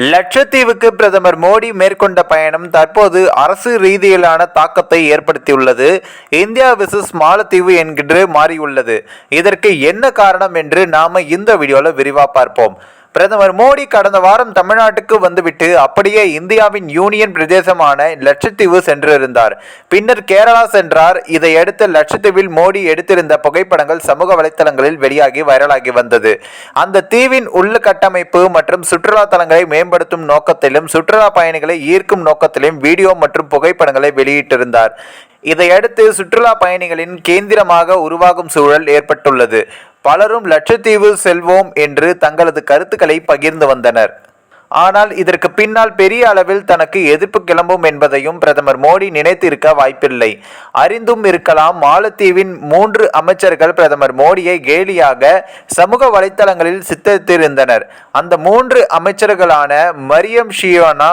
லட்சத்தீவுக்கு பிரதமர் மோடி மேற்கொண்ட பயணம் தற்போது அரசு ரீதியிலான தாக்கத்தை ஏற்படுத்தியுள்ளது. இந்தியா விசஸ் மாலத்தீவு என்கின்ற மாறியுள்ளது. இதற்கு என்ன காரணம் என்று நாம இந்த வீடியோவில் விரிவாக பார்ப்போம். பிரதமர் மோடி கடந்த வாரம் தமிழ்நாட்டுக்கு வந்துவிட்டு அப்படியே இந்தியாவின் யூனியன் பிரதேசமான லட்சத்தீவு சென்றிருந்தார். பின்னர் கேரளா சென்றார். இதையடுத்து லட்சத்தீவில் மோடி எடுத்திருந்த புகைப்படங்கள் சமூக வலைத்தளங்களில் வெளியாகி வைரலாகி வந்தது. அந்த தீவின் உள்கட்டமைப்பு மற்றும் சுற்றுலா தலங்களை மேம்படுத்தும் நோக்கத்திலும் சுற்றுலா பயணிகளை ஈர்க்கும் நோக்கத்திலும் வீடியோ மற்றும் புகைப்படங்களை வெளியிட்டிருந்தார். இதையடுத்து சுற்றுலா பயணிகளின் கேந்திரமாக உருவாகும் சூழல் ஏற்பட்டுள்ளது. பலரும் லட்சத்தீவு செல்வோம் என்று தங்களது கருத்துக்களை பகிர்ந்து வந்தனர். ஆனால் இதற்கு பின்னால் பெரிய அளவில் தனக்கு எதிர்ப்பு கிளம்பும் என்பதையும் பிரதமர் மோடி நினைத்திருக்க வாய்ப்பில்லை. அறிந்தும் இருக்கலாம் மாலத்தீவின் மூன்று அமைச்சர்கள் பிரதமர் மோடியை கேலியாக சமூக வலைத்தளங்களில் சித்தரித்திருந்தனர். அந்த மூன்று அமைச்சர்களான மரியம் ஷியோனா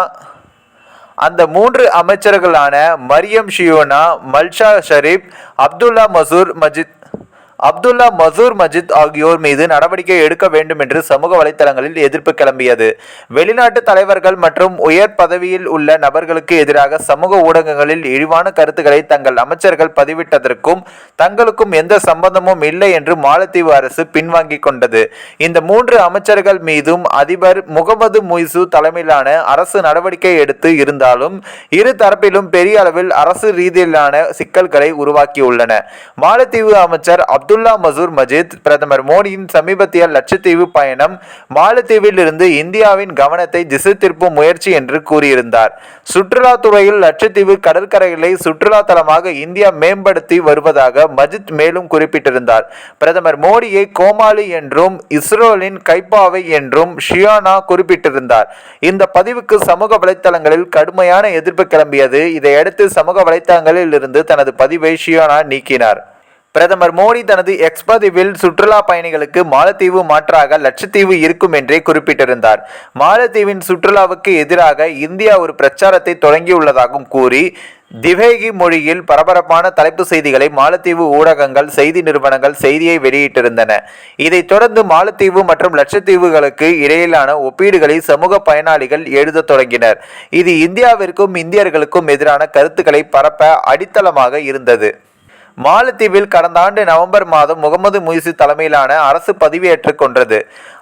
அந்த மூன்று அமைச்சர்களான மரியம் ஷியோனா மல்ஷா ஷரீப் அப்துல்லா மசூர் மஜித் அப்துல்லா மசூர் மஜித் ஆகியோர் மீது நடவடிக்கை எடுக்க வேண்டும் என்று சமூக வலைத்தளங்களில் எதிர்ப்பு கிளம்பியது. வெளிநாட்டு தலைவர்கள் மற்றும் உயர் பதவியில் உள்ள நபர்களுக்கு எதிராக சமூக ஊடகங்களில் இழிவான கருத்துக்களை தங்கள் அமைச்சர்கள் பதிவிட்டதற்கும் தங்களுக்கும் எந்த சம்பந்தமும் இல்லை என்று மாலத்தீவு அரசு பின்வாங்கிக் கொண்டது. இந்த மூன்று அமைச்சர்கள் மீதும் அதிபர் முகமது முய்சு தலைமையிலான அரசு நடவடிக்கை எடுத்து இருந்தாலும் இரு தரப்பிலும் பெரிய அளவில் அரசு ரீதியிலான சிக்கல்களை உருவாக்கியுள்ளன. மாலத்தீவு அமைச்சர் அப்துல்லா மசூர் மஜித் பிரதமர் மோடியின் சமீபத்திய லட்சத்தீவு பயணம் மாலத்தீவில் இருந்து இந்தியாவின் கவனத்தை திசை திருப்பும் முயற்சி என்று கூறியிருந்தார். சுற்றுலாத்துறையில் லட்சத்தீவு கடற்கரைகளை சுற்றுலா தலமாக இந்தியா மேம்படுத்தி வருவதாக மஜித் மேலும் குறிப்பிட்டிருந்தார். பிரதமர் மோடியை கோமாளி என்றும் இஸ்ரோலின் கைப்பாவை என்றும் ஷியானா குறிப்பிட்டிருந்தார். இந்த பதிவுக்கு சமூக வலைத்தளங்களில் கடுமையான எதிர்ப்பு கிளம்பியது. இதையடுத்து சமூக வலைத்தளங்களில் இருந்து தனது பதிவை ஷியானா நீக்கினார். பிரதமர் மோடி தனது எக்ஸ் பதிவில் சுற்றுலா பயணிகளுக்கு மாலத்தீவு மாற்றாக லட்சத்தீவு இருக்கும் என்றே குறிப்பிட்டிருந்தார். மாலத்தீவின் சுற்றுலாவுக்கு எதிராக இந்தியா ஒரு பிரச்சாரத்தை தொடங்கியுள்ளதாகவும் கூறி திவேகி மொழியில் பரபரப்பான தலைப்பு செய்திகளை மாலத்தீவு ஊடகங்கள் செய்தி நிறுவனங்கள் செய்தியை வெளியிட்டிருந்தன. இதைத் தொடர்ந்து மாலத்தீவு மற்றும் லட்சத்தீவுகளுக்கு இடையிலான ஒப்பீடுகளை சமூக பயனாளிகள் எழுதத் தொடங்கினர். இது இந்தியாவிற்கும் இந்தியர்களுக்கும் எதிரான கருத்துக்களை பரப்ப அடித்தளமாக இருந்தது. மாலத்தீவில் கடந்த ஆண்டு நவம்பர் மாதம் முகமது முய்சு தலைமையிலான அரசு பதவியேற்றுக் கொண்டது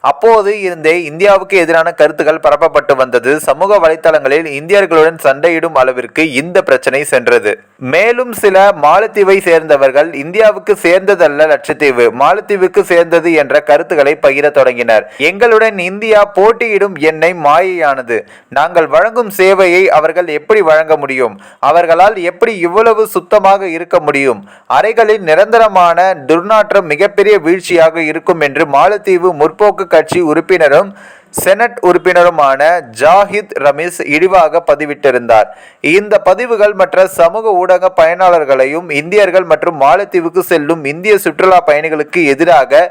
அப்போது இருந்தே இந்தியாவுக்கு எதிரான கருத்துக்கள் பரப்பப்பட்டு வந்தது. சமூக வலைத்தளங்களில் இந்தியர்களுடன் சண்டையிடும் அளவிற்கு இந்த பிரச்சனை சென்றது. மேலும் சில மாலத்தீவை சேர்ந்தவர்கள் இந்தியாவுக்கு சேர்ந்ததல்ல லட்சத்தீவு மாலத்தீவுக்கு சேர்ந்தது என்ற கருத்துக்களை பகிர தொடங்கினர். எங்களுடன் இந்தியா போட்டியிடும் எண்ணெய் மாயையானது. நாங்கள் வழங்கும் சேவையை அவர்கள் எப்படி வழங்க முடியும்? அவர்களால் எப்படி இவ்வளவு சுத்தமாக இருக்க முடியும்? அறைகளில் நிரந்தரமான துர்நாற்றம் மிகப்பெரிய வீழ்ச்சியாக இருக்கும் என்று மாலத்தீவு முற்போக்கு கட்சி உறுப்பினரும் செனட் உறுப்பினருமான ஜாஹித் ரமீஸ் இழிவாக பதிவிட்டிருந்தார். இந்த பதிவுகள் மற்ற சமூக ஊடக பயனாளர்களையும் இந்தியர்கள் மற்றும் மாலத்தீவுக்கு செல்லும் இந்திய சுற்றுலா பயணிகளுக்கு எதிராக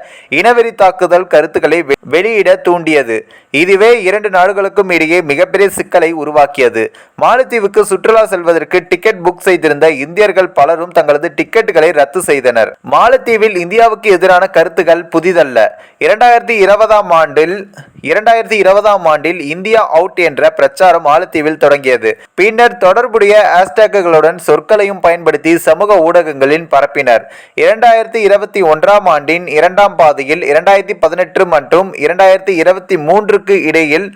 இனவெறி தாக்குதல் கருத்துக்களை வெளியிட தூண்டியது. இதுவே இரண்டு நாடுகளுக்கும் இடையே மிகப்பெரிய சிக்கலை உருவாக்கியது. மாலத்தீவுக்கு சுற்றுலா செல்வதற்கு டிக்கெட் புக் செய்திருந்த இந்தியர்கள் பலரும் தங்களது டிக்கெட்டுகளை ரத்து செய்தனர். மாலத்தீவில் இந்தியாவுக்கு எதிரான கருத்துக்கள் புதிதல்ல. இரண்டாயிரத்தி இருபதாம் ஆண்டில் இரண்டாயிரத்தி இருபதாம் ஆண்டில் இந்தியா அவுட் என்ற பிரச்சாரம் மாலத்தீவில் தொடங்கியது. பின்னர் தொடர்புடைய ஹேஷ்டேக்குகளுடன் சொற்களையும் பயன்படுத்தி சமூக ஊடகங்களில் பரப்பினர். இரண்டாயிரத்தி இருபத்தி ஒன்றாம் ஆண்டின் இரண்டாம் பாதையில் இரண்டாயிரத்தி பதினெட்டு மற்றும் இரண்டாயிரத்தி இருபத்தி மூன்றுக்கு இடையில்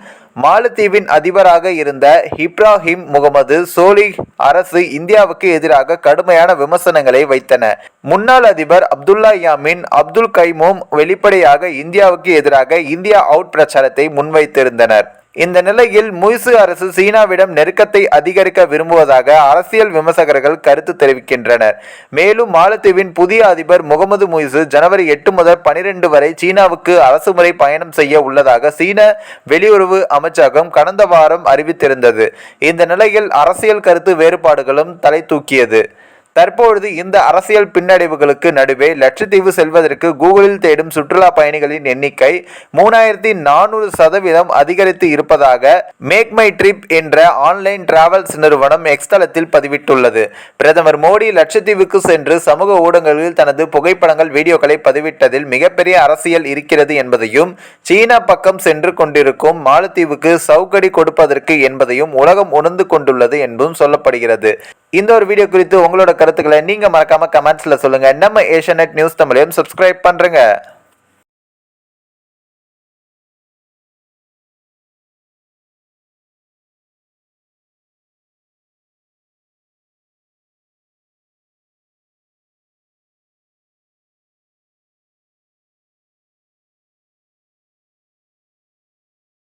மாலத்தீவின் அதிபராக இருந்த இப்ராஹிம் முகமது சோலிஹ் அரசு இந்தியாவுக்கு எதிராக கடுமையான விமர்சனங்களை வைத்தன. முன்னாள் அதிபர் அப்துல்லா யாமின் அப்துல் கைமூம் வெளிப்படையாக இந்தியாவுக்கு எதிராக இந்தியா அவுட் பிரச்சாரத்தை முன்வைத்திருந்தனர். இந்த நிலையில் முய்சு அரசு சீனாவிடம் நெருக்கத்தை அதிகரிக்க விரும்புவதாக அரசியல் விமர்சகர்கள் கருத்து தெரிவிக்கின்றனர். மேலும் மாலத்தீவின் புதிய அதிபர் முகமது முய்சு ஜனவரி எட்டு முதல் பனிரெண்டு வரை சீனாவுக்கு அரசுமுறை பயணம் செய்ய உள்ளதாக சீன வெளியுறவு அமைச்சகம் கடந்த வாரம் அறிவித்திருந்தது. இந்த நிலையில் அரசியல் கருத்து வேறுபாடுகளும் தலை தூக்கியது. தற்பொழுது இந்த அரசியல் பின்னடைவுகளுக்கு நடுவே லட்சத்தீவு செல்வதற்கு கூகுளில் தேடும் சுற்றுலா பயணிகளின் எண்ணிக்கை மூணாயிரத்தி நானூறு சதவீதம் அதிகரித்து இருப்பதாக மேக் மை ட்ரிப் என்ற ஆன்லைன் டிராவல்ஸ் நிறுவனம் எக்ஸ்தலத்தில் பதிவிட்டுள்ளது. பிரதமர் மோடி லட்சத்தீவுக்கு சென்று சமூக ஊடகங்களில் தனது புகைப்படங்கள் வீடியோக்களை பதிவிட்டதில் மிகப்பெரிய அரசியல் இருக்கிறது என்பதையும் சீனா பக்கம் சென்று கொண்டிருக்கும் மாலத்தீவுக்கு சவுக்கடி கொடுப்பதற்கு என்பதையும் உலகம் உணர்ந்து கொண்டுள்ளது என்றும் சொல்லப்படுகிறது. இந்த ஒரு வீடியோ குறித்து உங்களோட கருத்துக்களை நீங்கள் மறக்காமல் கமெண்ட்ஸில் சொல்லுங்கள் நம்ம ஏஷியநெட் நியூஸ் தமிழையும் சப்ஸ்கிரைப் பண்றேங்க.